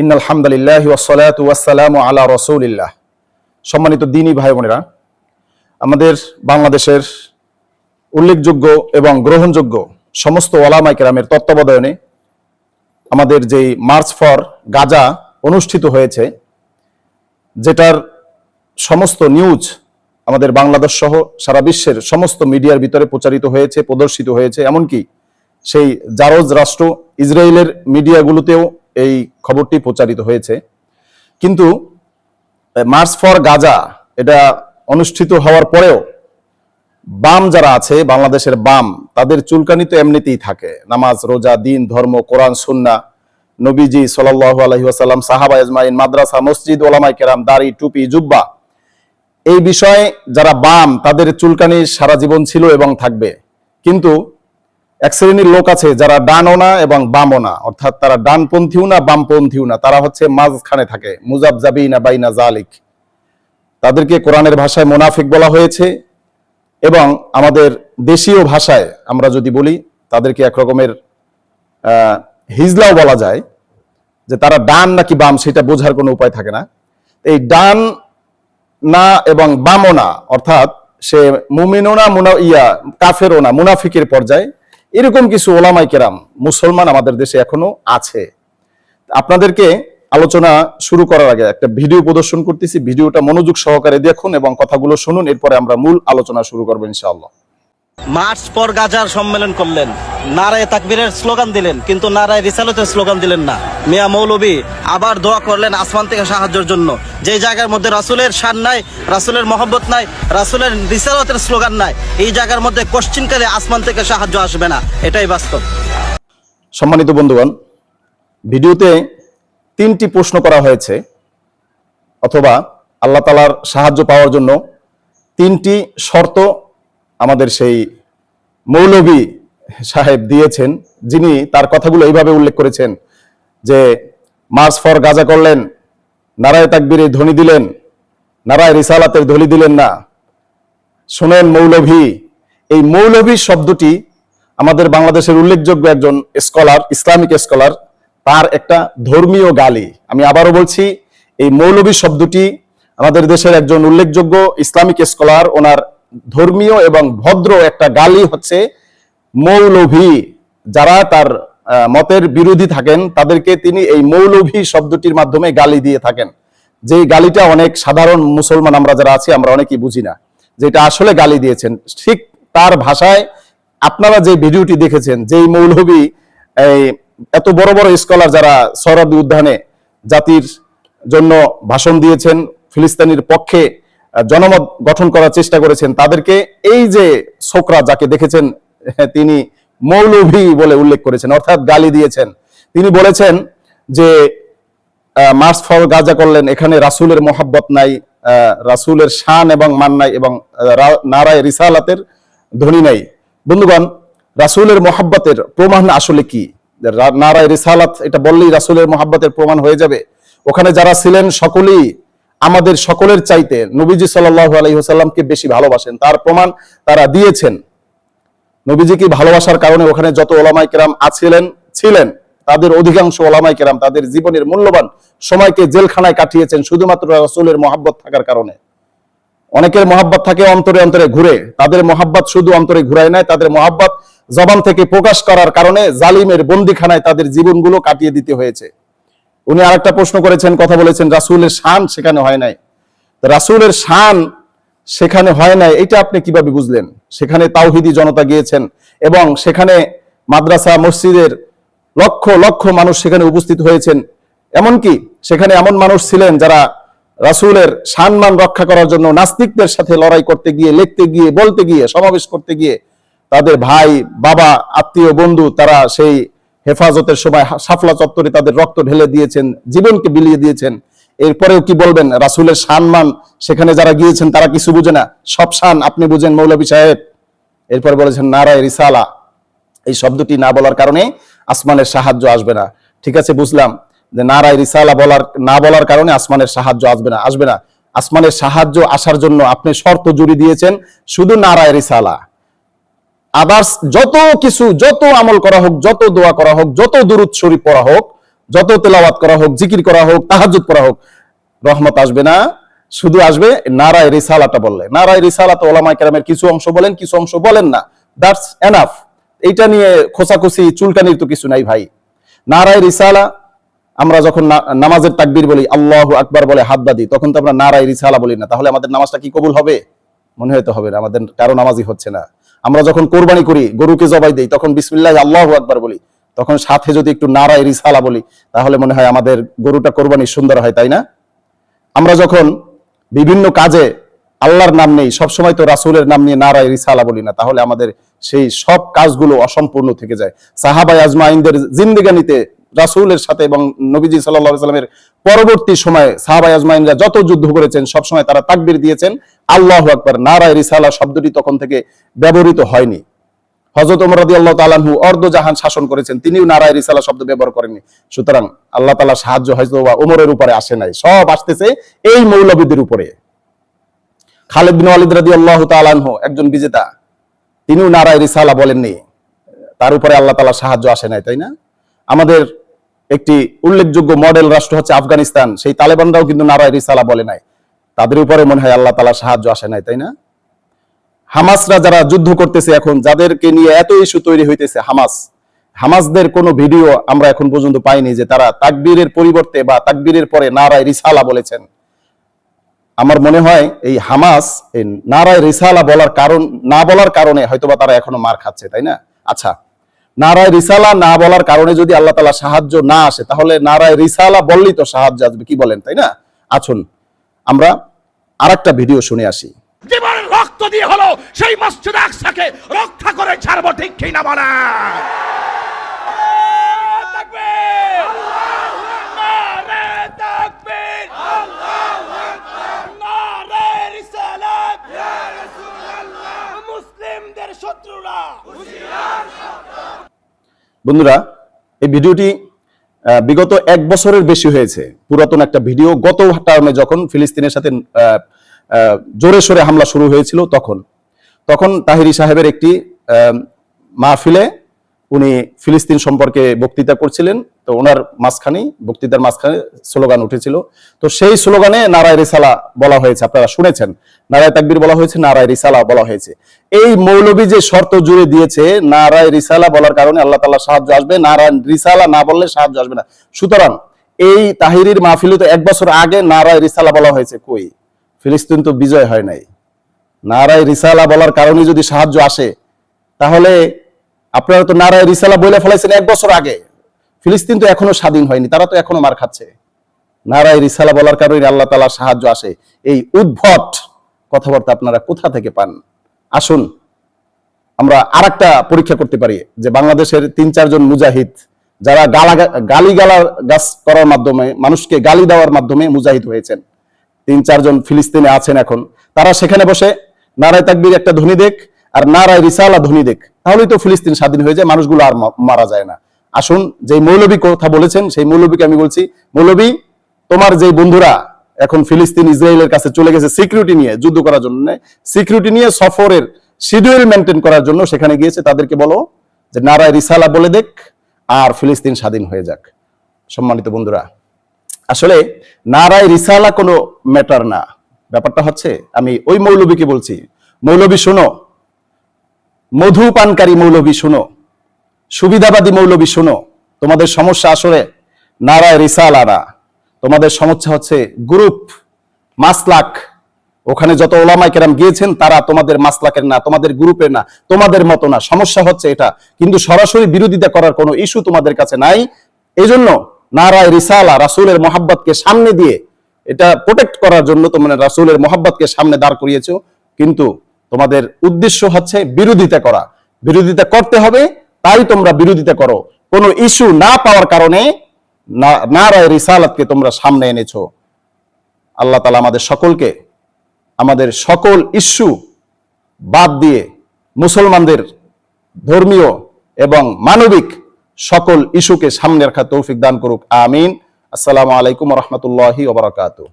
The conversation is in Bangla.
ইন ওয়াসালাতু ওয়াসসালামু আলা রসুলিল্লাহ। সম্মানিত দিনী ভাই বোনেরা আমাদের বাংলাদেশের উল্লেখযোগ্য এবং গ্রহণযোগ্য সমস্ত ওলামাই কেরামের তত্ত্বাবধানে আমাদের যেই মার্চ ফর গাজা অনুষ্ঠিত হয়েছে, যেটার সমস্ত নিউজ আমাদের বাংলাদেশ সহ সারা বিশ্বের সমস্ত মিডিয়ার ভিতরে প্রচারিত হয়েছে, প্রদর্শিত হয়েছে। এমনকি সেই জারজ রাষ্ট্র ইসরায়েলের মিডিয়াগুলোতেও এই খবরটি প্রচারিত হয়েছে। কিন্তু মার্চ ফর গাজা এটা অনুষ্ঠিত হওয়ার পরেও বাম যারা আছে, বাংলাদেশের বাম, তাদের চুলকানি তো এমনিতেই থাকে। নামাজ, রোজা, দিন, ধর্ম, কোরআন, সুন্না, নবীজি সাল্লাল্লাহু আলাইহি ওয়াসাল্লাম, সাহাবা আজমাইন, মাদ্রাসা, মসজিদ ওলামাই কেরাম, দাড়ি, টুপি, জুব্বা, এই বিষয়ে যারা বাম, তাদের চুলকানি সারা জীবন ছিল এবং থাকবে। কিন্তু এক শ্রেণির লোক আছে যারা ডানও না এবং বামও না। অর্থাৎ তারা ডানপন্থীও না, বামপন্থীও না। তারা হচ্ছে মাঝখানে থাকে, মুজাবজাবিনা বাইনা জালিক তাদেরকে কোরআনের ভাষায় মোনাফিক বলা হয়েছে এবং আমাদের দেশীয় ভাষায় আমরা যদি বলি, তাদেরকে এক রকমের হিজলাও বলা যায় যে তারা ডান নাকি বাম, সেটা বোঝার কোনো উপায় থাকে না। এই ডান না এবং বামও না, অর্থাৎ সে মুমিনও না, মুনা, ইয়া, কাফেরও না, মুনাফিকের পর্যায়ে এরকম কিছু ওলামাই কেরাম মুসলমান আমাদের দেশে এখনও আছে। আপনাদেরকে আলোচনা শুরু করার আগে একটা ভিডিও প্রদর্শন করতেছি। ভিডিওটা মনোযোগ সহকারে দেখুন এবং কথাগুলো শুনুন। এরপরে আমরা মূল আলোচনা শুরু করব ইনশাআল্লাহ। মার্চ পর গাজার সম্মেলন করলেন। নারায় তাকবীরের স্লোগান দিলেন, কিন্তু নারায় রিসালতের স্লোগান দিলেন না। মিয়া মৌলবী আবার দোয়া করলেন আসমান থেকে সাহায্যের জন্য। যে জায়গার মধ্যে রাসুলের শান নাই, রাসুলের মহব্বত নাই, রাসুলের রিসালতের স্লোগান নাই, এই জায়গার মধ্যে কোশ্চিনকালে আসমান থেকে সাহায্য আসবে না। এটাই বাস্তব। সম্মানিত বন্ধুগণ, ভিডিওতে তিনটি প্রশ্ন করা হয়েছে, অথবা আল্লাহ তালার সাহায্য পাওয়ার জন্য তিনটি শর্ত আমাদের সেই মৌলবী সাহেব দিয়েছেন, যিনি তার কথাগুলো এইভাবে উল্লেখ করেছেন যে মার্চ ফর গাজা করলেন, নারায় তাকবীরের ধ্বনি দিলেন, নারায় রিসালাতের ধ্বনি দিলেন না। শোনেন মৌলভী, এই মৌলভী শব্দটি আমাদের বাংলাদেশের উল্লেখযোগ্য একজন স্কলার, ইসলামিক স্কলার, তার একটা ধর্মীয় গালি। আমি আবারও বলছি, এই মৌলভী শব্দটি আমাদের দেশের একজন উল্লেখযোগ্য ইসলামিক স্কলার, ওনার ধর্মীয় এবং ভদ্র একটা গালি হচ্ছে মৌলভী। যারা তার মতের বিরোধী থাকেন, তাদেরকে তিনি এই মৌলভী শব্দটির মাধ্যমে গালি দিয়ে থাকেন। যেই গালিটা অনেক সাধারণ মুসলমান আমরা যারা আছি, আমরা অনেকেই বুঝি না। যেটা আসলে গালি দিয়েছেন। ঠিক তার ভাষায় আপনারা যে ভিডিওটি দেখেছেন, যেই মৌলভী, এই এত বড় বড় স্কলার যারা সরাদি উদ্যানে জাতির জন্য ভাষণ দিয়েছেন, ফিলিস্তিনির পক্ষে জনমত গঠন করার চেষ্টা করেছেন, তাদেরকে এই যে ছোকরা যাকে দেখেছেন তিনি মৌলভী বলে উল্লেখ করেছেন, অর্থাৎ গালি দিয়েছেন। তিনি বলেছেন যে মার্চ ফর গাজা করলেন, এখানে রাসূলের মোহাব্বত নাই রাসূলের শান এবং মান নাই এবং নারায় রিসালাতের ধ্বনি নাই। বন্ধুগণ, রাসূলের মোহাব্বতের প্রমাণ আসলে কি? নারায় রিসালাত, এটা বললেই রাসূলের মোহাব্বতের প্রমাণ হয়ে যাবে। ওখানে যারা ছিলেন, সকলেই আমাদের সকলের চাইতে নবীজি সাল্লাল্লাহু আলাইহি ওয়াসাল্লামকে বেশি ভালোবাসেন। তার প্রমাণ তারা দিয়েছেন। নবীজিকে ভালোবাসার কারণে ওখানে যত ওলামাই কেরাম আছিলেন, ছিলেন, তাদের অধিকাংশ ওলামাই কেরাম তাদের জীবনের মূল্যবান সময়কে জেলখানায় কাটিয়েছেন শুধুমাত্র রাসূলের মহাব্বত থাকার কারণে। অনেকের মহাব্বত থাকে অন্তরে অন্তরে ঘুরে। তাদের মহাব্বত শুধু অন্তরে ঘুরায় নাই, তাদের মহাব্বত জবান থেকে প্রকাশ করার কারণে জালিমের বন্দিখানায় তাদের জীবনগুলো কাটিয়ে দিতে হয়েছে। উনি আরেকটা প্রশ্ন করেছেন, কথা বলেছেন, রাসূলের শান সেখানে হয় নাই। রাসূলের শান সেখানে হয় নাই, এটা আপনি কীভাবে বুঝলেন? সেখানে তাওহিদি জনতা গিয়েছেন এবং সেখানে মাদ্রাসা, মসজিদের লক্ষ লক্ষ মানুষ সেখানে উপস্থিত হয়েছেন। এমনকি সেখানে এমন মানুষ ছিলেন যারা রাসূলের সম্মান রক্ষা করার জন্য নাস্তিকদের সাথে লড়াই করতে গিয়ে, লিখতে গিয়ে, বলতে গিয়ে, সমাবেশ করতে গিয়ে তাদের ভাই, বাবা, আত্মীয়, বন্ধু তারা সেই হেফাজতের সময় সাফলা চত্বরে তাদের রক্ত ঢেলে দিয়েছেন, জীবনকে বিলিয়ে দিয়েছেন। এরপরেও কি বলবেন? রাসূলের সম্মান, সেখানে যারা গিয়েছেন তারা কিছু বুঝে না। সব শান আপনি বুঝেন মৌলভী সাহেব। এরপর বলেছেন, নারায় রিসালা। এই শব্দটি না বলার কারণে আসমানের সাহায্য আসবে না। ঠিক আছে, বুঝলাম। যে নারায় রিসালা বলার, না বলার কারণে আসমানের সাহায্য আসবে না আসবে না। আসমানের সাহায্য আসার জন্য আপনি শর্ত জুড়ে দিয়েছেন, শুধু নারায় রিসালা। আদার্স যত কিছু, যত আমল করা হোক, যত দোয়া করা হোক, যত দুরুদ শরীফ পড়া হোক, যত তেলাওয়াত করা হোক, জিকির করা হোক তাহাজুদ করা হোক, রহমত আসবে না। শুধু আসবে নারায় রিসালাটা বললে। নারায় রিসালাত ওলামাই কেরামের কিছু অংশ বলেন, কিছু অংশ বলেন না। দ্যাটস এনাফ এইটা নিয়ে খোসাখুসি, চুলকানির তো কিছু নাই ভাই। নারায় রিসালা, আমরা যখন নামাজের তাকবির বলি, আল্লাহ আকবার বলে হাত বাঁধি, তখন তো আমরা নারায় রিসালা বলি না। তাহলে আমাদের নামাজটা কি কবুল হবে? মনে হয়তো হবে না, আমাদের কারও নামাজই হচ্ছে না। আমরা যখন কোরবানি করি, গরুকে জবাই দেই, তখন বিসমিল্লাহ, আল্লাহু আকবার বলি। তখন সাথে যদি একটু নারায় রিসালা বলি, তাহলে মনে হয় আমাদের গরুটা কোরবানি সুন্দর হয়, তাই না? আমরা যখন বিভিন্ন কাজে আল্লাহর নাম নেই, সবসময় তো রাসূলের নাম নিয়ে নারায় রিসালা বলি না, তাহলে আমাদের সেই সব কাজগুলো অসম্পূর্ণ থেকে যায়। সাহাবাই আজমাইনদের জিন্দিগানিতে রাসূলের সাথে এবং নবীজি আলাইহি সাল্লামের পরবর্তী সময়ে সাহাবাই আজমাইনরা যত যুদ্ধ করেছেন, সবসময় তারা তাকবীর দিয়েছেন, আল্লাহু আকবার, নারায় রিসালা শব্দটি তখন থেকে ব্যবহৃত হয়নি। হজরত ওমর রাদিয়াল্লাহু তাআলা আনহু অর্ধজাহান শাসন করেছেন, তিনিও নারায় রিসালা শব্দ ব্যবহার করেননি। সুতরাং আল্লাহ তাআলা সাহায্য হয়তো বা ওমরের উপরে আসে নাই, সব আসতেছে এই মৌলবীদের উপরে। খালেদ বিন ওয়ালিদ রাদিয়াল্লাহু তাআলা আনহু একজন বিজেতা, তিনিও নারায় রিসালা বলেননি, তার উপরে আল্লাহ তাআলা সাহায্য আসে নাই, তাই না? আমাদের একটি উল্লেখযোগ্য মডেল রাষ্ট্র হচ্ছে আফগানিস্তান। সেই তালেবানরাও কিন্তু নারায় রিসালা বলে নাই। তাদের উপরে মনে হয় আল্লাহ তাআলা সাহায্য আসে নাই, তাই না? হামাসরা যারা যুদ্ধ করতেছে এখন, যাদেরকে নিয়ে এত ইস্যু তৈরি হইতেছে হামাস, হামাসদের কোনো ভিডিও আমরা এখন পর্যন্ত পাইনি যে তারা তাকবীরের পরিবর্তে বা তাকবীরের পরে নারায় রিসালা বলেছেন। আমার মনে হয় এই হামাস, এই নারায় রিসালা বলার কারণ, না বলার কারণে হয়তোবা তারা এখনও মার খাচ্ছে, তাই না? আচ্ছা নারায় রিসালা না বলার কারণে যদি আল্লাহ তালা সাহায্য না আসে, তাহলে নারায় রিসালা বললেই তো সাহায্য আসবে। কি বলেন, তাই না? আছুন আমরা আর একটা ভিডিও শুনে আসি। রক্ত দিয়ে হলো সেই মসজিদ আকসাকে রক্ষা করে ছাড়বো, ঠিক কিনা বলা বন্ধুরা, এই ভিডিওটি বিগত এক বছরের বেশি হয়েছে। পুরাতন একটা ভিডিও, গত টার্মে যখন ফিলিস্তিনের সাথে জোরে সোরে হামলা শুরু হয়েছিল তখন। তখন তাহিরি সাহেবের একটি মাহফিলে উনি ফিলিস্তিন সম্পর্কে বক্তৃতা করছিলেন। তো ওনার মাঝখানে বক্তৃতার মাঝখানে স্লোগান উঠেছিল। তো সেই স্লোগানে নারায় রিসালা বলা হয়েছে, আপনারা শুনেছেন। নারায় তাকবীর বলা হয়েছে, নারায় রিসালা বলা হয়েছে। এই মৌলবী যে শর্ত জুড়ে দিয়েছে, নারায় রিসালা বলার কারণে আল্লাহ তাআলা সাহায্য আসবে নারায়ণ রিসালা না বললে সাহায্য আসবে না। সুতরাং এই তাহিরির মাহফিলে তো এক বছর আগে নারায় রিসালা বলা হয়েছে, কই? ফিলিস্তিন তো বিজয় হয় নাই। নারায় রিসালা বলার কারণে যদি সাহায্য আসে, তাহলে আপনারা তো নারায় রিসালা বলে ফেলাইছেন এক বছর আগে। ফিলিস্তিন তো এখনও স্বাধীন হয়নি, তারা তো এখনও মার খাচ্ছে। নারায় রিসালা বলার কারণে আল্লাহ তালা সাহায্য আসে। এই উদ্ভট কথাবার্তা আপনারা কোথা থেকে পান? আসুন, আমরা আরেকটা পরীক্ষা করতে পারি যে বাংলাদেশের তিন চারজন মুজাহিদ, যারা গালা গালি গালা গাছ করার মাধ্যমে, মানুষকে গালি দেওয়ার মাধ্যমে মুজাহিদ হয়েছেন। তিন চারজন ফিলিস্তিনে আছেন এখন। তারা সেখানে বসে, নারায় তাকবির একটা ধ্বনি দেখ আর নারায় রিসালা ধ্বনি দেখ। তাহলেই তো ফিলিস্তিন স্বাধীন হয়ে যায়, মানুষগুলো আর মারা যায় না। আসুন যে মৌলবী কথা বলেছেন, সেই মৌলবীকে আমি বলছি, মৌলবী, তোমার যে বন্ধুরা এখন ফিলিস্তিন, ইসরায়েলের কাছে চলে গেছে সিকিউরিটি নিয়ে যুদ্ধ করার জন্য, সিকিউরিটি নিয়ে সফরের শিডিউল মেনটেন করার জন্য সেখানে গিয়েছে, তাদেরকে বলো যে নারায় রিসালা বলে দেখ, আর ফিলিস্তিন স্বাধীন হয়ে যাক। সম্মানিত বন্ধুরা, আসলে নারায় রিসালা কোনো ম্যাটার না। ব্যাপারটা হচ্ছে, আমি ওই মৌলবীকে বলছি, মৌলবী শোনো মধু পানকারী মৌলবী শোনো। সুবিধাবাদী মৌলবী, শোনো। তোমাদের সমস্যা আসলে নারায় রিসালা না তোমাদের সমস্যা হচ্ছে গ্রুপ, মাসলাক। ওখানে যত ওলামাই কেরাম গিয়েছেন, তারা তোমাদের মাসলাকের না, তোমাদের গ্রুপের না, তোমাদের মতো না। সমস্যা হচ্ছে এটা। কিন্তু সরাসরি বিরোধিতা করার কোনো ইস্যু তোমাদের কাছে নাই। এই জন্য নারায় রিসালা, রাসূলের মোহাব্বতকে সামনে দিয়ে এটা প্রোটেক্ট করার জন্য তোমরা রাসূলের মোহাব্বতকে সামনে দাঁড় করিয়েছো। কিন্তু তোমাদের উদ্দেশ্য হচ্ছে বিরোধিতা করা। বিরোধিতা করতে হবে তাই তোমরা বিরোধিতা করো। কোনো ইস্যু না পাওয়ার কারণে রিসালাতকে তোমরা সামনে এনেছো। আল্লাহ তালা আমাদের সকলকে, আমাদের সকল ইস্যু বাদ দিয়ে মুসলমানদের ধর্মীয় এবং মানবিক সকল ইস্যুকে সামনে রাখা তৌফিক দান করুক। আমিন। আসসালামু আলাইকুম রহমতুল্লাহি ওবরাকাতু